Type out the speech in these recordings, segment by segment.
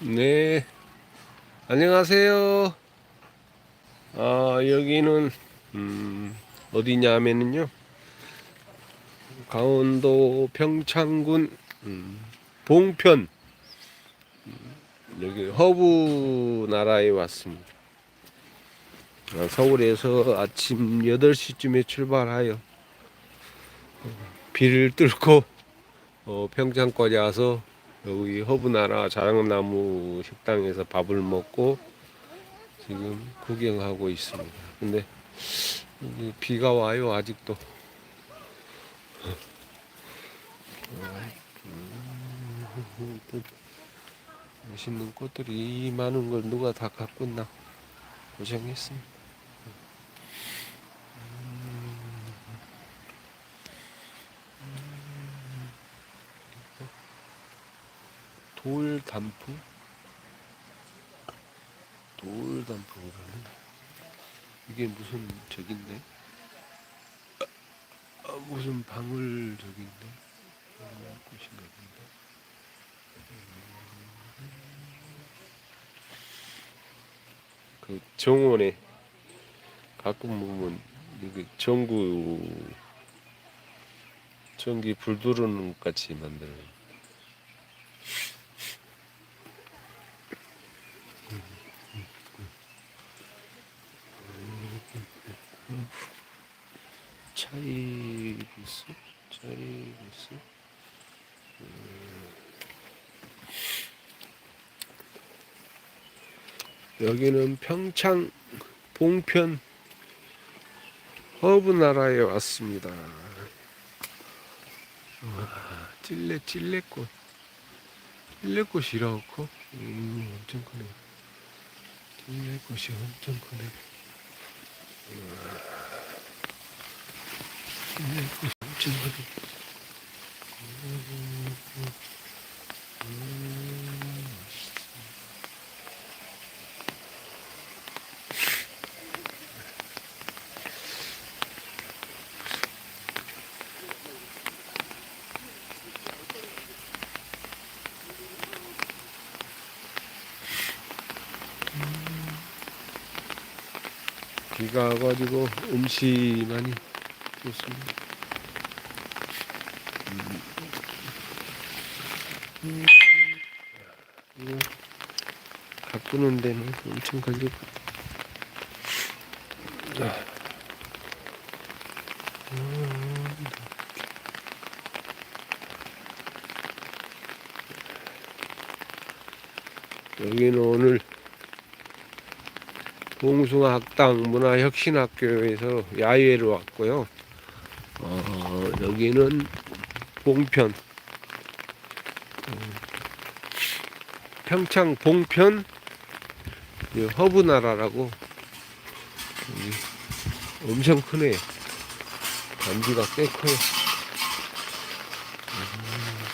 네. 안녕하세요. 아, 여기는, 음, 어디냐면은요. 강원도 평창군, 음, 봉편. 음, 여기 허브 나라에 왔습니다. 아, 서울에서 아침 8시쯤에 출발하여 어, 비를 뚫고 어, 평창까지 와서 여기 허브나라 자랑나무 식당에서 밥을 먹고 지금 구경하고 있습니다. 근데 비가 와요 아직도. 멋있는 꽃들이 이 많은 걸 누가 다 있나 고생했습니다. 돌 단풍? 돌 단풍이라는 이게 무슨 저긴데? 아, 무슨 방울? 음, 꽃인가 본데. 음. 그 정원에 가끔 보면 이게 전구 전기 불 들어오는 것 같이 만드는 차이리스? 차이리스? 음. 여기는 평창 봉편 허브 나라에 왔습니다. 와, 찔레 찔레꽃. 찔레꽃이라고 커? 음, 엄청 크네. 찔레꽃이 엄청 크네. 찔레꽃이 맛있어. 비가 와가지고 음식많이 좋습니다. 가꾸는 데는 엄청 걸리고. 아. 음. 여기는 오늘 봉숭아학당 문화혁신학교에서 야외로 왔고요. 어, 여기는 봉편, 어, 평창 봉편 이 허브나라라고 엄청 크네요. 단지가 꽤 커요. 음,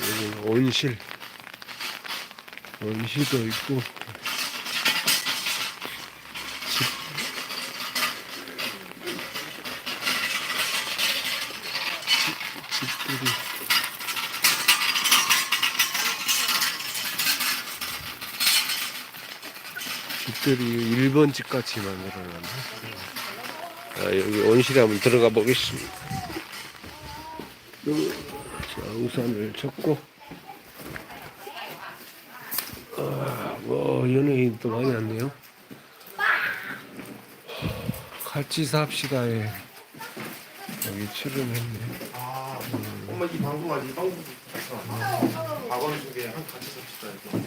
여기 온실, 온실도 있고. 집들이 집들이 일본 집 같이 만들어놨네. 아, 여기 온실에 한번 들어가 보겠습니다. 요, 자, 우산을 접고. 아, 뭐, 연예인도 많이 왔네요. 같이 삽시다에 여기 출연했네. 아, 엄마 이 방송하지 이 방송 있어. 박원 속에 한 같이 섭시다 이거.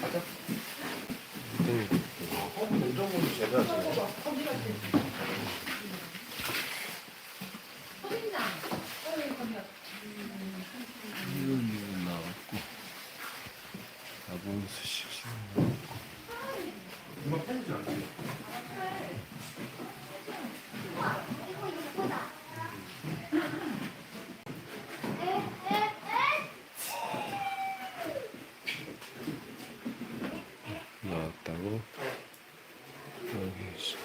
가자. 음. 어, 냉장고도 제대로 하시네. 이런 이런 나왔고 문수식 씨. 정말 편하지 않지. 나왔다고 여기 있어.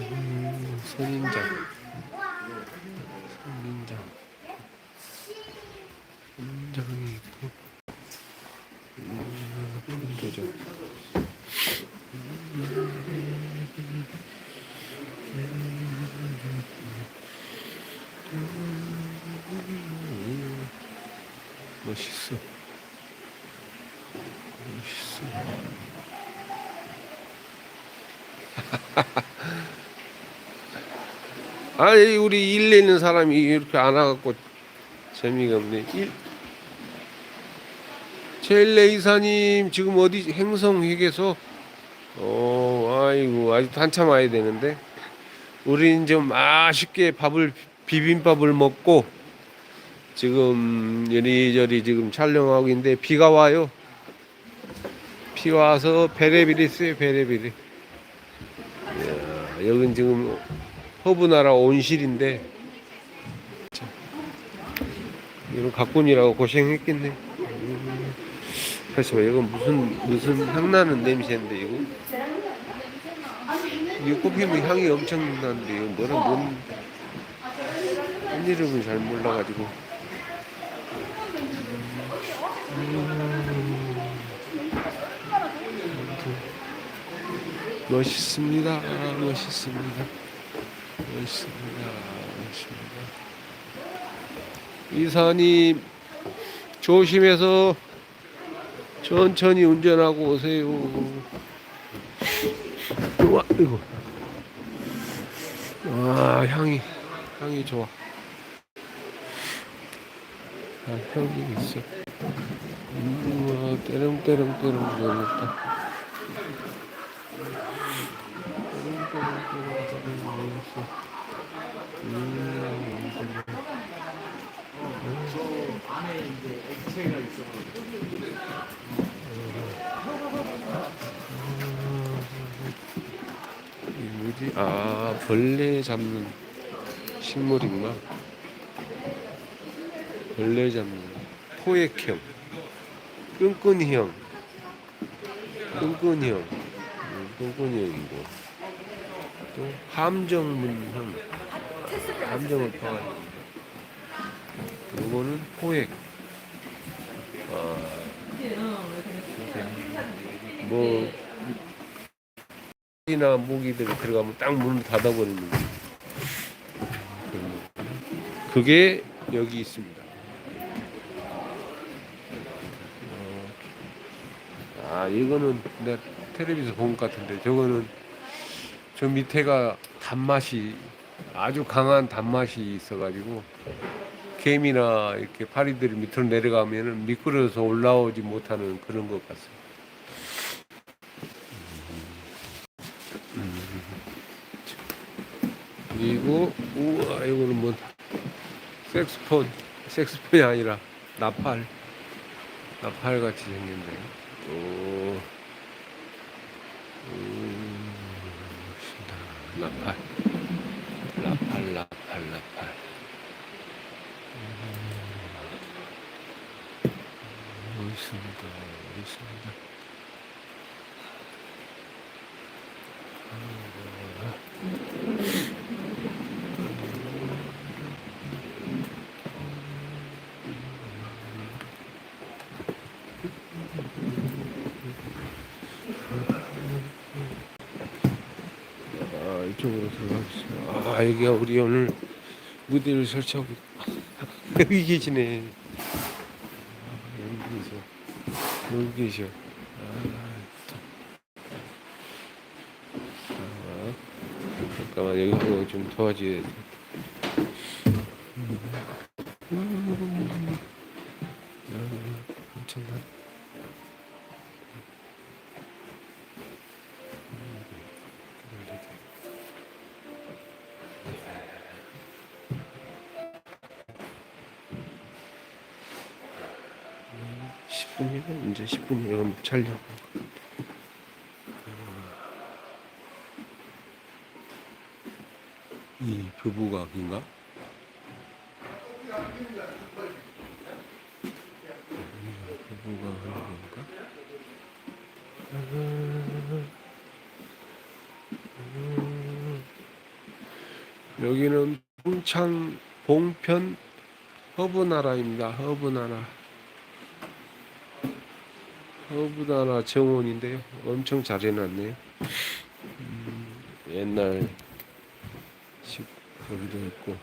음, 선인장 선인장 선인장이 있고 음, 도전 음, 멋있어 멋있어 아니 우리 일 내는 사람이 이렇게 안 와갖고 재미가 없네. 일... 제일레 이사님 지금 어디 행성 회계소? 어, 아이고 아직 한참 와야 되는데 우린 좀 맛있게 밥을 비빔밥을 먹고 지금 이리저리 지금 촬영하고 있는데 비가 와요. 비 와서 베레비리 써요 베레비리. 이야, 여긴 지금 허브나라 온실인데 자, 이런 가꾼이라고 고생했겠네. 음, 그래서 이건 무슨 무슨 향 나는 냄새인데 이거? 이거 꽃피면 향이 엄청 나는데 이거 뭐라 뭔, 뭔 이름을 잘 몰라가지고. 멋있습니다. 멋있습니다. 멋있습니다. 멋있습니다. 이사님 조심해서 천천히 운전하고 오세요. 우와, 이거. 아, 향이 향이 좋아. 아, 향이 있어. 우와, 때렁때렁때렁 거렸다. 아 벌레 잡는 식물이구나. 벌레 잡는 포획형, 끈끈형, 끈끈형, 음, 끈끈형이고 또 함정문형, 함정을 파가지고 이거는 포획. 아, 뭐 이나 모기들 들어가면 딱 문을 닫아버리는 거. 그게 여기 있습니다. 어, 아 이거는 내가 텔레비에서 본 것 같은데 저거는 저 밑에가 단맛이 아주 강한 단맛이 있어가지고 개미나 이렇게 파리들이 밑으로 내려가면은 미끄러져서 올라오지 못하는 그런 것 같습니다. 그리고 우와 이거는 뭐 색스폰 색스폰이 아니라 나팔 나팔 같이 생겼네. 오, 음. 나팔 나팔 나팔 나팔. 음, 멋있습니다. 멋있습니다. 아, 이쪽으로 들어가겠습니다. 아, 여기가 우리 오늘 무대를 설치하고 있- 여기 계시네. 아, 여기 계셔. 여기 계셔. 아, 자, 잠깐만 여기서 좀 도와줘야 돼. 10분이면 이제 10분이면 촬영. 이 부부각인가? 부부가 하는 건가? 여기는 평창 봉편 허브나라입니다. 허브나라. 허브나라 정원인데요. 엄청 잘 해놨네요. 음, 옛날 식 여기도 있고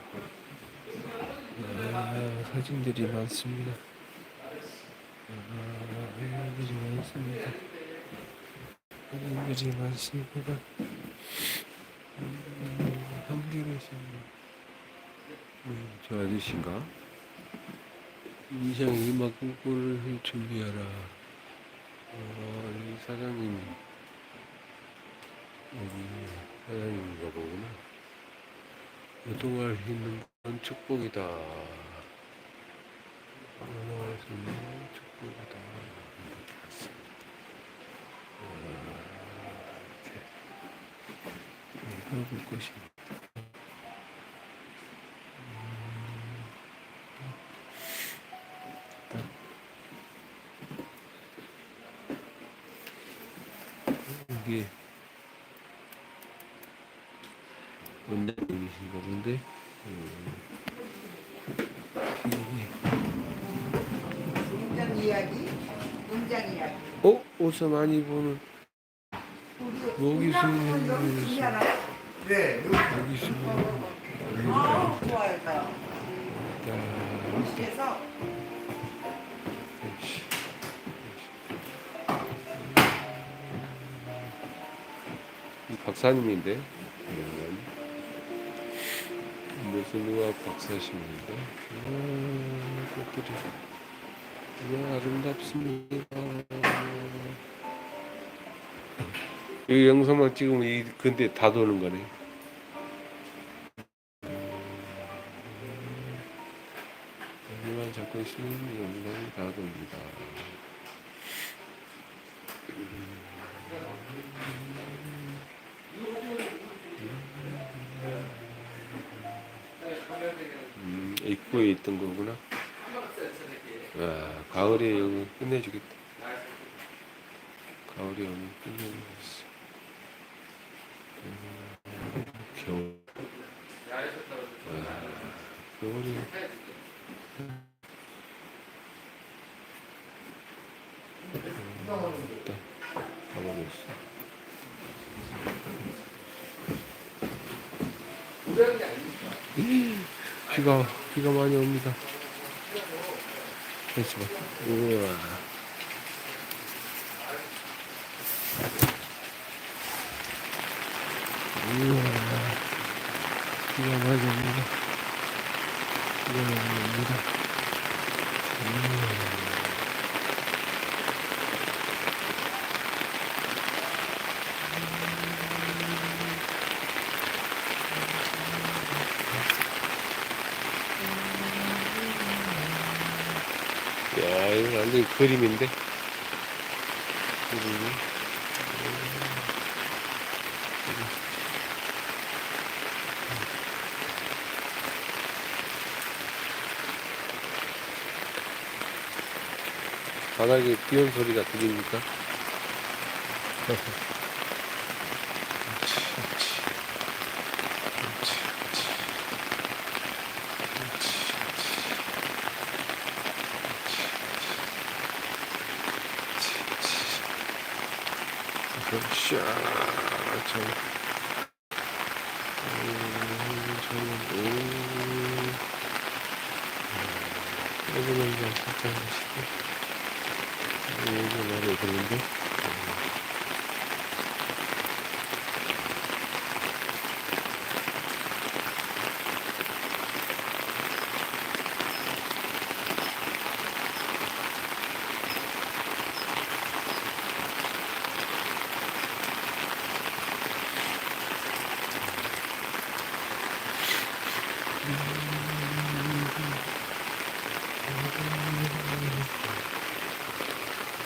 아, 사진들이 많습니다. 아, 사진들이 많습니다. 사진들이 많습니다. 음. 음, 저 아저씨인가? 이상이 막 꿈꾸를 준비하라. 어, 이 사장님 여기 사장님인가 보구나. 요동할 수 있는 건 축복이다. 요동할 수 있는 건 축복이다. 이렇게. 어, 이렇게 해볼 것입니다. 이게 원장님이신가 본데 음, 문장 이야기, 문장 이야기. 어? 옷을 많이 보는 여기 있잖아. 네. 여기 있으면 아. 야, 그래서 박사님인데 무슨 의학 박사십니다. 아, 꽃들이 이야 아름답습니다. 이 영상만 찍으면 이 근데 다 도는 거네. 여기만 잡고 있으면 영상이 다 돕니다. 음, 입구에 있던 거구나. 아, 가을에 여기 끝내주겠다. 가을에 여기 끝내주겠어. 음, 겨울. 아, 겨울이. 일단 가보겠어. 비가 비가 많이 옵니다. 잠시만. 우와. 우와. 많이 옵니다. 비가 많이 옵니다. 우와. 야, 이거 완전 그림인데? 그림이. 바닥에 비온 소리가 들립니까? 그렇지, 그렇지. 그렇지, 그렇지. 그렇지, 그렇지. 샤, 저, 음, 저는, 오, 여기는 이제 진짜 맛있고, 여기 마음에 드는데, 이게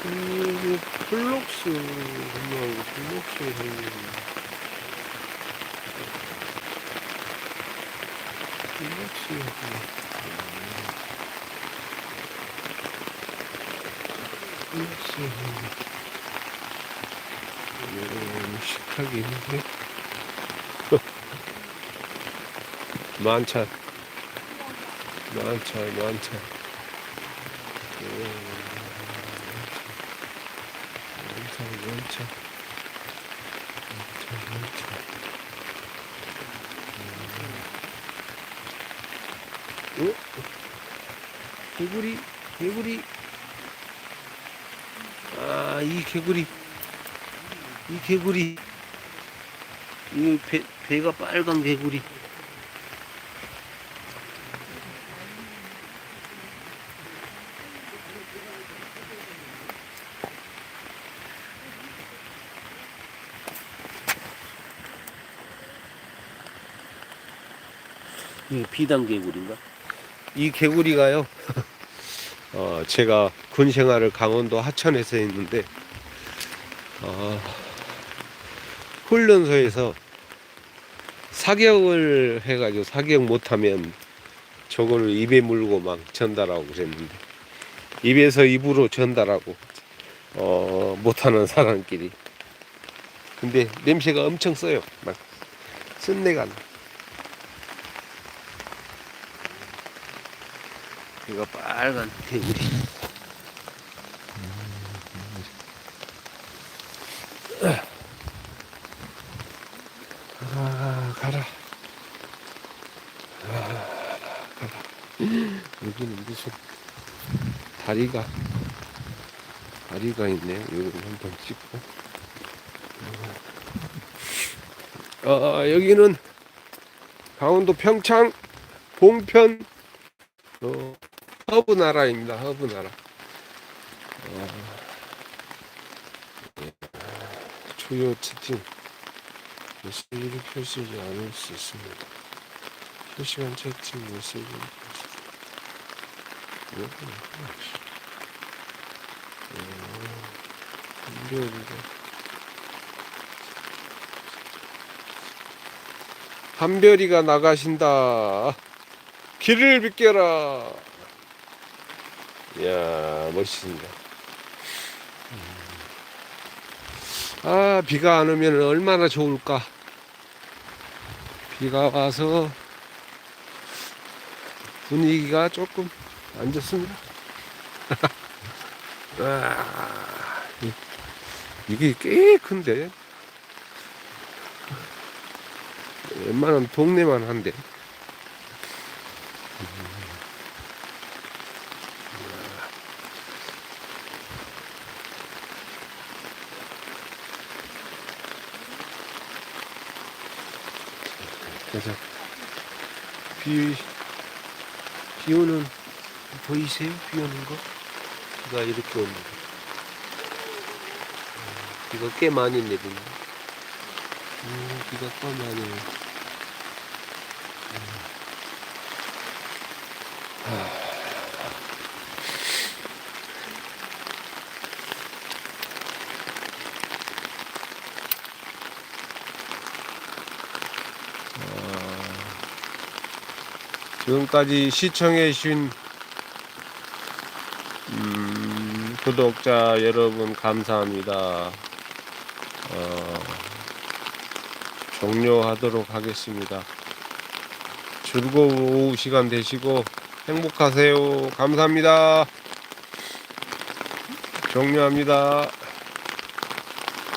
플록스 분명하고 플록스에 생긴 플록스에 생긴 플록스에 생긴 이런 식탁이 있는데? 만찬 만찬 만찬 어? 개구리 개구리. 아 이 개구리. 이 개구리. 이 배, 배가 빨간 개구리 비단 개구리인가? 이 개구리가요. 어, 제가 군 생활을 강원도 하천에서 했는데 어, 훈련소에서 사격을 해가지고 사격 못하면 저거를 입에 물고 막 전달하고 그랬는데 입에서 입으로 전달하고 어, 못하는 사람끼리 근데 냄새가 엄청 써요 막 쓴내가 나 이거 빨간 개구리 아. 아, 다리가 다리가 있네요. 여기 한번 찍고. 어, 여기는 강원도 평창 봉편 어, 허브 나라입니다. 허브 나라. 어, 예. 주요 특징. 메시지를 펼치지 않을 수 있습니다. 실시간 채팅 메시지를 뭐야? 한별이가 나가신다. 길을 비켜라. 이야 멋있습니다. 아 비가 안 오면 얼마나 좋을까. 비가 와서 분위기가 조금 안 좋습니다. 아, 이- 이게 꽤 큰데 웬만하면 동네만 한데 그래서 비, 비 오는 보이세요? 비 오는 거? 비가 이렇게 거. 음, 비가 꽤 많이 내리네. 음, 비가 꽤 많이 내. 지금까지 시청해 주신 음, 구독자 여러분 감사합니다. 어, 종료하도록 하겠습니다. 즐거운 오후 시간 되시고 행복하세요. 감사합니다. 종료합니다.